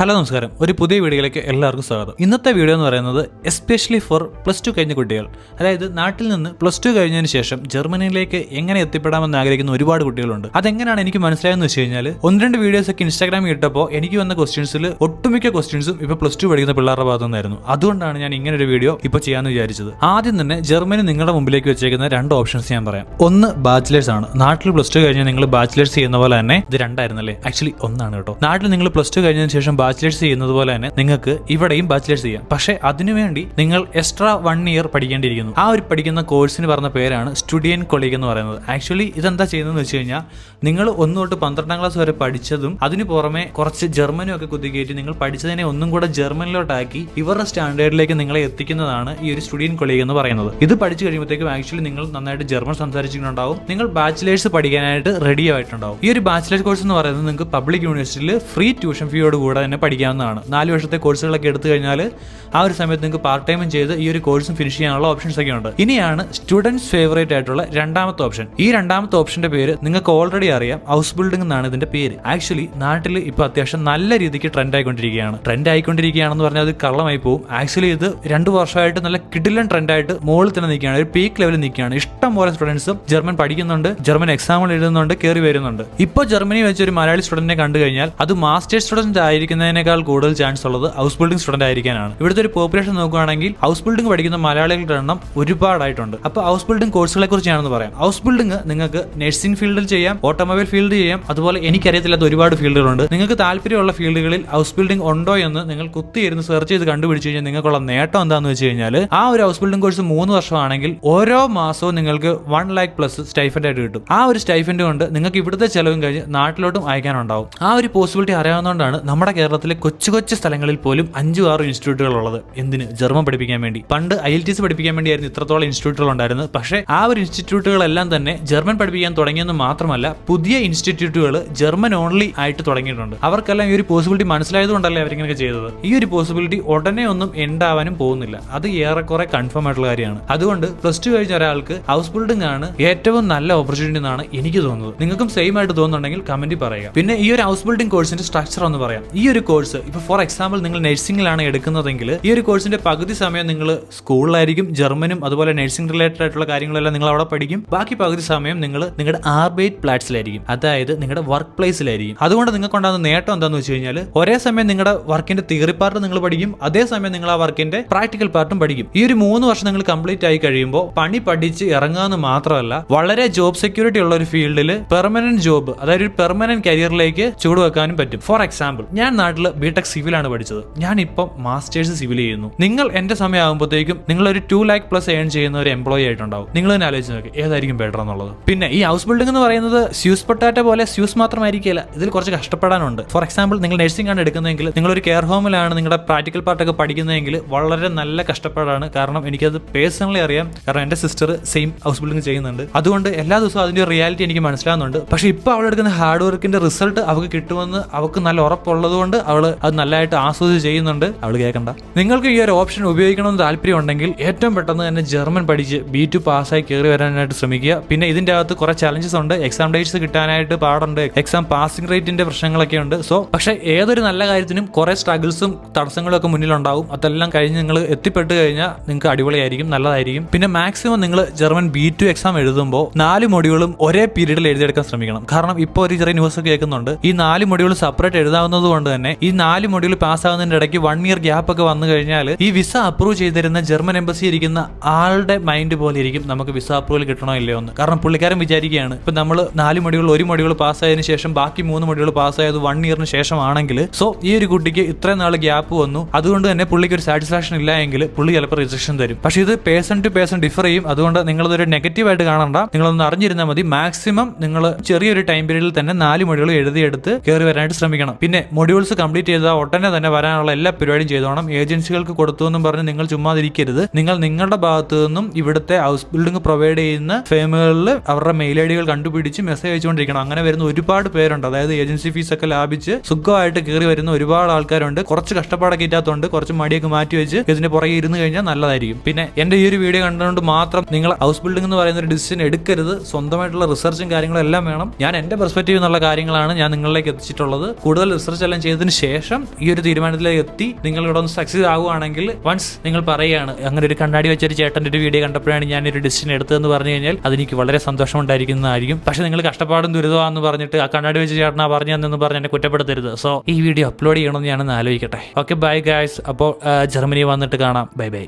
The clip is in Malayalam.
ഹലോ നമസ്കാരം. ഒരു പുതിയ വീഡിയോയിലേക്ക് എല്ലാവർക്കും സ്വാഗതം. ഇന്നത്തെ വീഡിയോ എന്ന് പറയുന്നത് എസ്പെഷ്യലി ഫോർ പ്ലസ് ടു കഴിഞ്ഞ കുട്ടികൾ. അതായത് നാട്ടിൽ നിന്ന് പ്ലസ് ടു കഴിഞ്ഞതിന് ശേഷം ജർമ്മനിയിലേക്ക് എങ്ങനെ എത്തിപ്പെടാമെന്ന് ആഗ്രഹിക്കുന്ന ഒരുപാട് കുട്ടികളുണ്ട്. അതെങ്ങനെയാണ് എനിക്ക് മനസ്സിലായെന്ന് വെച്ച് കഴിഞ്ഞാൽ ഒന്ന് രണ്ട് വീഡിയോസ് ഒക്കെ ഇൻസ്റ്റാഗ്രാമിൽ ഇട്ടപ്പോൾ എനിക്ക് വന്ന ക്വസ്റ്റ്യൻസിൽ ഒട്ടുമിക്ക ക്വസ്റ്റ്യൻസും ഇപ്പോൾ പ്ലസ് ടു പഠിക്കുന്ന പിള്ളേരുടെ ഭാഗത്തു നിന്നായിരുന്നു. അതുകൊണ്ടാണ് ഞാൻ ഇങ്ങനെ ഒരു വീഡിയോ ഇപ്പോൾ ചെയ്യാമെന്ന് വിചാരിച്ചത്. ആദ്യം തന്നെ ജർമ്മനി നിങ്ങളുടെ മുമ്പിലേക്ക് വെച്ചേക്കുന്ന രണ്ട് ഓപ്ഷൻസ് ഞാൻ പറയാം. ഒന്ന് ബാച്ചിലേഴ്സ് ആണ്. നാട്ടിൽ പ്ലസ് ടു കഴിഞ്ഞാൽ നിങ്ങൾ ബാച്ചിലേഴ്സ് ചെയ്യുന്ന പോലെ തന്നെ ഇത് രണ്ടായിരുന്നല്ലേ? ആക്ച്വലി ഒന്നാണ് കേട്ടോ. നാട്ടിൽ നിങ്ങൾ പ്ലസ് ടു കഴിഞ്ഞതിന് ശേഷം ബാച്ചിലേഴ്സ് ചെയ്യുന്നത് പോലെ തന്നെ നിങ്ങൾക്ക് ഇവിടെയും ബാച്ചിലേഴ്സ് ചെയ്യാം. പക്ഷേ അതിനുവേണ്ടി നിങ്ങൾ എക്സ്ട്രാ വൺ ഇയർ പഠിക്കേണ്ടിയിരിക്കുന്നു. ആ ഒരു പഠിക്കുന്ന കോഴ്സിന് പറഞ്ഞ പേരാണ് സ്റ്റുഡിയൻ കൊളീഗ് എന്ന് പറയുന്നത്. ആക്ച്വലി ഇതെന്താ ചെയ്യുന്നതെന്ന് വെച്ച് കഴിഞ്ഞാൽ നിങ്ങൾ ഒന്ന് തൊട്ട് പന്ത്രണ്ടാം ക്ലാസ് വരെ പഠിച്ചതും അതിന് പുറമെ കുറച്ച് ജർമ്മനും ഒക്കെ കുത്തിക്കയറ്റി നിങ്ങൾ പഠിച്ചതിനെ ഒന്നും കൂടെ ജർമ്മനിലോട്ടാക്കി ഇവരുടെ സ്റ്റാൻഡേർഡിലേക്ക് നിങ്ങളെ എത്തിക്കുന്നതാണ് ഈ ഒരു സ്റ്റുഡിയൻ കൊളീഗ് എന്ന് പറയുന്നത്. ഇത് പഠിച്ചു കഴിയുമ്പോഴത്തേക്കും ആക്ച്വലി നിങ്ങൾ നന്നായിട്ട് ജർമ്മൻ സംസാരിച്ചിട്ടുണ്ടാവും. നിങ്ങൾ ബാച്ചിലേഴ്സ് പഠിക്കാനായിട്ട് റെഡി ആയിട്ടുണ്ടാവും. ഈ ഒരു ബാച്ചിലേഴ്സ് കോഴ്സ് എന്ന് പറയുന്നത് നിങ്ങൾക്ക് പബ്ലിക് യൂണിവേഴ്സിറ്റിയിൽ ഫ്രീ ട്യൂഷൻ ഫീയോട് കൂടെ തന്നെ പഠിക്കാവുന്നതാണ്. നാല് വർഷത്തെ കോഴ്സുകളൊക്കെ എടുത്തു കഴിഞ്ഞാൽ ആ ഒരു സമയത്ത് നിങ്ങൾക്ക് പാർട്ട് ടൈമും ചെയ്ത് ഈ ഒരു കോഴ്സും ഫിനിഷ് ചെയ്യാനുള്ള ഓപ്ഷൻസ് ഒക്കെ ഉണ്ട്. ഇനിയാണ് സ്റ്റുഡൻസ് ഫേവറേറ്റ് ആയിട്ടുള്ള രണ്ടാമത്തെ ഓപ്ഷൻ ഈ രണ്ടാമത്തെ ഓപ്ഷന്റെ പേര് നിങ്ങൾക്ക് ഓൾറെഡി അറിയാം ഹൗസ് ബിൽഡിംഗ് എന്നാണ് ഇതിന്റെ പേര്. ആക്ച്വലി നാട്ടിൽ ഇപ്പോൾ അത്യാവശ്യം നല്ല രീതിക്ക് ട്രെൻഡ് ആയിക്കൊണ്ടിരിക്കുകയാണ്. ട്രെൻഡ് ആയിക്കൊണ്ടിരിക്കുകയാണെന്ന് പറഞ്ഞാൽ അത് കള്ളമായി പോകും ആക്ച്വലി ഇത് രണ്ട് വർഷമായിട്ട് നല്ല കിഡിലൻ ട്രെൻഡായിട്ട് മുകളിൽ തന്നെ നിൽക്കുകയാണ്. ഒരു പീക്ക് ലെവലിൽ നിൽക്കുകയാണ്. ഇഷ്ടം പോലെ സ്റ്റുഡൻസും ജർമ്മൻ പഠിക്കുന്നുണ്ട്. ജർമ്മൻ എക്സാമുകൾ എഴുതുന്നുണ്ട് കയറി വരുന്നുണ്ട്. ഇപ്പോൾ ജർമ്മനി വെച്ച് ഒരു മലയാളി സ്റ്റുഡന്റിനെ കണ്ടു കഴിഞ്ഞാൽ അത് മാസ്റ്റേഴ്സ് സ്റ്റുഡന്റ് ആയിരിക്കുന്നതിനേക്കാൾ കൂടുതൽ ചാൻസ് ഉള്ളത് ഹൗസ് ബിൽഡിംഗ് സ്റ്റുഡന്റ് ആയിരിക്കാനാണ്. ഇവിടുത്തെ ഒരു പോപ്പുലേഷൻ നോക്കുകയാണെങ്കിൽ ഹൗസ് ബിൽഡിംഗ് പഠിക്കുന്ന മലയാളികളുടെ എണ്ണം ഒരുപാടായിട്ടുണ്ട്. അപ്പോൾ ഹൗസ് ബിൽഡിംഗ് കോഴ്സുകളെ കുറിച്ചാണെന്ന് പറയാം. ഹൗസ് ബിൽഡിംഗ് നിങ്ങൾക്ക് നഴ്സിംഗ് ഫീൽഡിൽ ചെയ്യാം ഓട്ടോമൊബൈൽ ഫീൽഡ് ചെയ്യാം അതുപോലെ എനിക്കറിയത്തില്ലാത്ത ഒരുപാട് ഫീൽഡുകളുണ്ട് നിങ്ങൾക്ക് താല്പര്യമുള്ള ഫീൽഡുകളിൽ ഹൗസ് ബിൽഡിംഗ് ഉണ്ടോ എന്ന് നിങ്ങൾ കുത്തിയിരുന്ന് സെർച്ച് ചെയ്ത് കണ്ടുപിടിച്ച് കഴിഞ്ഞാൽ നിങ്ങൾക്കുള്ള നേട്ടം എന്താണെന്ന് വെച്ച് കഴിഞ്ഞാൽ ആ ഒരു ഹൗസ് ബിൽഡിംഗ് കോഴ്സ് മൂന്ന് വർഷമാണെങ്കിൽ ഓരോ മാസവും നിങ്ങൾക്ക് വൺ ലാക്ക് പ്ലസ് സ്റ്റൈഫൻഡ് ആയിട്ട് കിട്ടും. ആ ഒരു സ്റ്റൈഫൻഡ് കൊണ്ട് നിങ്ങൾക്ക് ഇവിടുത്തെ ചെലവും കഴിഞ്ഞ് നാട്ടിലോട്ടും അയക്കാനുണ്ടാവും. ആ ഒരു പോസിബിലിറ്റി അറിയാവുന്നതുകൊണ്ടാണ് നമ്മുടെ കേരളത്തിലെ കൊച്ചു കൊച്ചു സ്ഥലങ്ങളിൽ പോലും അഞ്ചും ആറ് ഇൻസ്റ്റിറ്റ്യൂട്ടുകൾ ഉള്ളത് എന്തിന്? ജർമ്മൻ പഠിപ്പിക്കാൻ വേണ്ടി. പണ്ട് ഐ എൽ ടി എസ് പഠിപ്പിക്കാൻ വേണ്ടിയായിരുന്നു ഇത്രത്തോളം ഇൻസ്റ്റിറ്റ്യൂട്ടുകൾ ഉണ്ടായിരുന്നത് പക്ഷേ ആ ഒരു ഇൻസ്റ്റിറ്റ്യൂട്ടുകളെല്ലാം തന്നെ ജർമ്മൻ പഠിപ്പിക്കാൻ തുടങ്ങിയെന്ന് മാത്രമല്ല പുതിയ ഇൻസ്റ്റിറ്റ്യൂട്ടുകൾ ജർമ്മൻ ഓൺലി ആയിട്ട് തുടങ്ങിയിട്ടുണ്ട്. അവർക്കെല്ലാം ഈ ഒരു പോസിബിലിറ്റി മനസ്സിലായതുകൊണ്ടല്ലേ അവരിങ്ങനെ ചെയ്തത്. ഈ ഒരു പോസിബിലിറ്റി ഉടനെ ഒന്നും എൻഡാവാനും പോകുന്നില്ല. അത് ഏറെക്കുറെ കൺഫേം ആയിട്ടുള്ള കാര്യമാണ്. അതുകൊണ്ട് പ്ലസ് ടു കഴിഞ്ഞ ഒരാൾക്ക് ഹൗസ് ബിൽഡിംഗ് ആണ് ഏറ്റവും നല്ല ഓപ്പർച്യൂണിറ്റി എന്നാണ് എനിക്ക് തോന്നുന്നത്. നിങ്ങൾക്കും സെയിം ആയിട്ട് തോന്നുന്നുണ്ടെങ്കിൽ കമന്റ് പറയുക. പിന്നെ ഈ ഒരു ഹൗസ് ബിൽഡിംഗ് കോഴ്സിന്റെ സ്ട്രക്ചർ ഒന്ന് പറയാം. ഈ ഒരു കോഴ്സ് ഇപ്പൊ ഫോർ എക്സാമ്പിൾ നിങ്ങൾ നഴ്സിംഗിലാണ് എടുക്കുന്നതെങ്കിൽ ഈ ഒരു കോഴ്സിന്റെ പകുതി സമയം നിങ്ങൾ സ്കൂളിലായിരിക്കും ജർമ്മനും അതുപോലെ നഴ്സിംഗ് റിലേറ്റഡ് ആയിട്ടുള്ള കാര്യങ്ങളെല്ലാം നിങ്ങൾ അവിടെ പഠിക്കും. ബാക്കി പകുതി സമയം നിങ്ങൾ നിങ്ങളുടെ ആർബേറ്റ് പ്ലാറ്റ്സിലായിരിക്കും അതായത് നിങ്ങളുടെ വർക്ക് പ്ലേസിലായിരിക്കും അതുകൊണ്ട് നിങ്ങൾക്ക് ഉണ്ടാകുന്ന നേട്ടം എന്താണെന്ന് വെച്ച് കഴിഞ്ഞാൽ ഒരേ സമയം നിങ്ങളുടെ വർക്കിന്റെ തിയറി പാർട്ട് നിങ്ങൾ പഠിക്കും അതേ സമയം നിങ്ങൾ ആ വർക്കിന്റെ പ്രാക്ടിക്കൽ പാർട്ടും പഠിക്കും. ഈ ഒരു മൂന്ന് വർഷം നിങ്ങൾ കംപ്ലീറ്റ് ആയി കഴിയുമ്പോൾ പണി പഠിച്ച് ഇറങ്ങാന്ന് മാത്രമല്ല വളരെ ജോബ് സെക്യൂരിറ്റി ഉള്ള ഒരു ഫീൽഡിൽ പെർമനന്റ് ജോബ് അതായത് ഒരു പെർമനന്റ് കരിയറിലേക്ക് ചുവടുവെക്കാനും പറ്റും. ഫോർ എക്സാമ്പിൾ ഞാൻ നാട്ടിൽ ബിടെക് സിവിലാണ് പഠിച്ചത്. ഞാൻ ഇപ്പം മാസ്റ്റേഴ്സ് സിവിൽ ചെയ്യുന്നു. നിങ്ങൾ എന്റെ സമയമാകുമ്പോഴത്തേക്കും നിങ്ങൾ ഒരു ടു ലാക്ക് പ്ലസ് ഏൺ ചെയ്യുന്ന ഒരു എംപ്ലോയി ആയിട്ടുണ്ടാവും. നിങ്ങൾ തന്നെ ആലോചിച്ച് നോക്കി ഏതായിരിക്കും ബെറ്റർ എന്നുള്ളത്. പിന്നെ ഈ ഹൗസ് ബിൽഡിംഗ് എന്ന് പറയുന്നത് സ്യൂസ് പൊട്ടാറ്റ പോലെ സ്യൂസ് മാത്രമായിരിക്കില്ല ഇതിൽ കുറച്ച് കഷ്ടപ്പെടാനുണ്ട്. ഫോർ എക്സാമ്പിൾ നിങ്ങൾ നഴ്സിംഗ് ആണ് എടുക്കുന്നതെങ്കിൽ നിങ്ങൾ ഒരു കെയർ ഹോമിലാണ് നിങ്ങളുടെ പ്രാക്ടിക്കൽ പാർട്ടൊക്കെ പഠിക്കുന്നതെങ്കിൽ വളരെ നല്ല കഷ്ടപ്പാടാണ്. കാരണം എനിക്കത് പേഴ്സണലി അറിയാം. കാരണം എന്റെ സിസ്റ്റർ സെയിം ഹൗസ് ബിൽഡിംഗ് ചെയ്യുന്നുണ്ട്. അതുകൊണ്ട് എല്ലാ ദിവസവും അതിന്റെ റിയാലിറ്റി എനിക്ക് മനസ്സിലാവുന്നുണ്ട്. പക്ഷെ ഇപ്പോൾ അവൾ എടുക്കുന്ന ഹാർഡ് വർക്കിന്റെ റിസൾട്ട് അവൾക്ക് കിട്ടുമെന്ന് അവൾക്ക് നല്ല ഉറപ്പുള്ളത് കൊണ്ട് അവൾ അത് നല്ലതായിട്ട് ആസ്വദിച്ച് ചെയ്യുന്നുണ്ട്. അവൾ കേൾക്കണ്ട നിങ്ങൾക്ക് ഈ ഒരു ഓപ്ഷൻ ഉപയോഗിക്കണമെന്ന് താല്പര്യം ഉണ്ടെങ്കിൽ ഏറ്റവും പെട്ടെന്ന് തന്നെ ജർമ്മൻ പഠിച്ച് ബി ടു പാസ്സായി കയറി വരാനായിട്ട് ശ്രമിക്കുക. പിന്നെ ഇതിന്റെ അകത്ത് കുറെ ചലഞ്ചസ് ഉണ്ട്. എക്സാം ഡേറ്റ്സ് കിട്ടാനായിട്ട് പാടുണ്ട്. എക്സാം പാസിംഗ് റേറ്റിന്റെ പ്രശ്നങ്ങളൊക്കെ ഉണ്ട്. സോ പക്ഷേ ഏതൊരു നല്ല കാര്യത്തിനും കുറെ സ്ട്രഗിൾസും തടസ്സങ്ങളും ഒക്കെ മുന്നിലുണ്ടാവും. അതെല്ലാം കഴിഞ്ഞ് നിങ്ങൾ എത്തിപ്പെട്ട് കഴിഞ്ഞാൽ നിങ്ങൾക്ക് അടിപൊളിയായിരിക്കും നല്ലതായിരിക്കും. പിന്നെ മാക്സിമം നിങ്ങൾ ജർമ്മൻ ബി ടു എക്സാം എഴുതുമ്പോൾ നാല് മൊഡ്യൂളും ഒരേ പീരീഡിൽ എഴുതിയെടുക്കാൻ ശ്രമിക്കണം. കാരണം ഇപ്പോൾ ഒരു ചെറിയ ന്യൂസ് ഒക്കെ കേൾക്കുന്നുണ്ട്. ഈ നാല് മൊഡ്യൂൾ സെപ്പറേറ്റ് എഴുതാവുന്നത് കൊണ്ട് തന്നെ ഈ നാല് മൊഡ്യൂൾ പാസ്സാകുന്നതിന്റെ ഇടയ്ക്ക് വൺ ഇയർ ഗ്യാപ്പ് ഒക്കെ വന്നു കഴിഞ്ഞാൽ ഈ വിസ അപ്രൂവ് ചെയ്തിരുന്ന ജർമ്മൻ എംബസി ഇരിക്കുന്ന ആളുടെ മൈൻഡ് പോലെ ഇരിക്കും നമുക്ക് വിസ അപ്രൂവൽ കിട്ടണോ ഇല്ലയോ എന്ന്. കാരണം പുള്ളിക്കാരൻ വിചാരിക്കുകയാണ് ഇപ്പൊ നമ്മൾ നാല് മൊഡ്യൂൾ ഒരു മൊഡ്യൂൾ പാസ്സായതിനു ശേഷം ബാക്കി മൂന്ന് മൊഡ്യൂൾ പാസ്സായത് വൺ ഇയറിന് ശേഷമാണെങ്കിൽ സോ ഈ ഒരു കുട്ടിക്ക് ഇത്രയും നാൾ ഗ്യാപ്പ് വന്നു. അതുകൊണ്ട് തന്നെ പുള്ളിക്ക് ഒരു സാറ്റിസ്ഫാക്ഷൻ ഇല്ല എങ്കിൽ പുള്ളി ചിലപ്പോൾ റിജക്ഷൻ തരും. പക്ഷേ ഇത് പേഴ്സൺ ടു പേഴ്സൺ ഡിഫർ ചെയ്യും. അതുകൊണ്ട് നിങ്ങളതൊരു നെഗറ്റീവ് ആയിട്ട് കാണണ്ട. നിങ്ങളൊന്ന് അറിഞ്ഞിരുന്നാൽ മതി. മാക്സിമം നിങ്ങൾ ചെറിയൊരു ടൈം പീരീഡിൽ തന്നെ നാല് മൊഡ്യൂൾ എഴുതിയെടുത്ത് കയറി വരാനായിട്ട് ശ്രമിക്കണം. പിന്നെ മൊഡ്യൂൾസ് കംപ്ലീറ്റ് ചെയ്താൽ ഉടനെ തന്നെ വരാനുള്ള എല്ലാ പരിപാടിയും ചെയ്തോണം ഏജൻസികൾക്ക് കൊടുത്തു എന്നും പറഞ്ഞ് നിങ്ങൾ ചുമ്മാതിരിക്കരുത്. നിങ്ങൾ നിങ്ങളുടെ ഭാഗത്തു നിന്നും ഇവിടുത്തെ ഹൗസ് ബിൽഡിംഗ് പ്രൊവൈഡ് ചെയ്യുന്ന ഫേമുകളിൽ അവരുടെ മെയിൽ ഐ ഡികൾ കണ്ടുപിടിച്ച് മെസ്സേജ് അയച്ചുകൊണ്ടിരിക്കണം. അങ്ങനെ വരുന്ന ഒരുപാട് പേരുണ്ട്. അതായത് ഏജൻസി ഫീസ് ഒക്കെ ലാഭിച്ച് സുഖമായിട്ട് കയറി വരുന്ന ഒരുപാട് ആൾക്കാരുണ്ട്. കുറച്ച് കഷ്ടപ്പാടൊക്കെ ഇല്ലാത്തതുകൊണ്ട് കുറച്ച് മടിയൊക്കെ മാറ്റി വെച്ച് ഇതിന്റെ പുറകെ ഇരുന്ന് കഴിഞ്ഞാൽ നല്ലതായിരിക്കും. പിന്നെ എന്റെ ഈ ഒരു വീഡിയോ കണ്ടതുകൊണ്ട് മാത്രം നിങ്ങൾ ഹൗസ് ബിൽഡിംഗ് എന്ന് പറയുന്ന ഒരു ഡിസിഷൻ എടുക്കരുത്. സ്വന്തമായിട്ടുള്ള റിസർച്ചും കാര്യങ്ങളും എല്ലാം വേണം. ഞാൻ എന്റെ പെർസ്പെക്റ്റീവ് എന്നുള്ള കാര്യങ്ങളാണ് ഞാൻ നിങ്ങളിലേക്ക് എത്തിച്ചിട്ടുള്ളത്. കൂടുതൽ റിസർച്ച് എല്ലാം ചെയ്തതിന് ശേഷം ഈ ഒരു തീരുമാനത്തിലേക്ക് എത്തി നിങ്ങൾ ഇവിടെ ഒന്ന് സക്സസ് ആവുകയാണെങ്കിൽ വൺസ് നിങ്ങൾ പറയുകയാണ് അങ്ങനെ ഒരു കണ്ണാടി വെച്ചൊരു ചേട്ടന്റെ ഒരു വീഡിയോ കണ്ടപ്പോഴാണ് ഞാൻ ഒരു ഡിസിഷൻ എടുത്തതെന്ന് പറഞ്ഞു കഴിഞ്ഞാൽ അതെനിക്ക് വളരെ സന്തോഷം ഉണ്ടായിരിക്കുന്നതായിരിക്കും പക്ഷെ നിങ്ങൾ കഷ്ടപ്പാടും ദുരിതമാണെന്ന് പറഞ്ഞിട്ട് ആ കണ്ണാടി വെച്ച് ചേട്ടനാ പറഞ്ഞു തന്നെന്ന് പറഞ്ഞ് എന്നെ കുറ്റപ്പെടുത്തരുത്. സോ ഈ വീഡിയോ അപ്ലോഡ് ചെയ്യണമെന്ന് ഞാനൊന്ന് ആലോചിക്കട്ടെ. ഓക്കെ ബൈ ഗായ്സ് അപ്പോൾ ജർമ്മനി വന്നിട്ട് കാണാം. Bye bye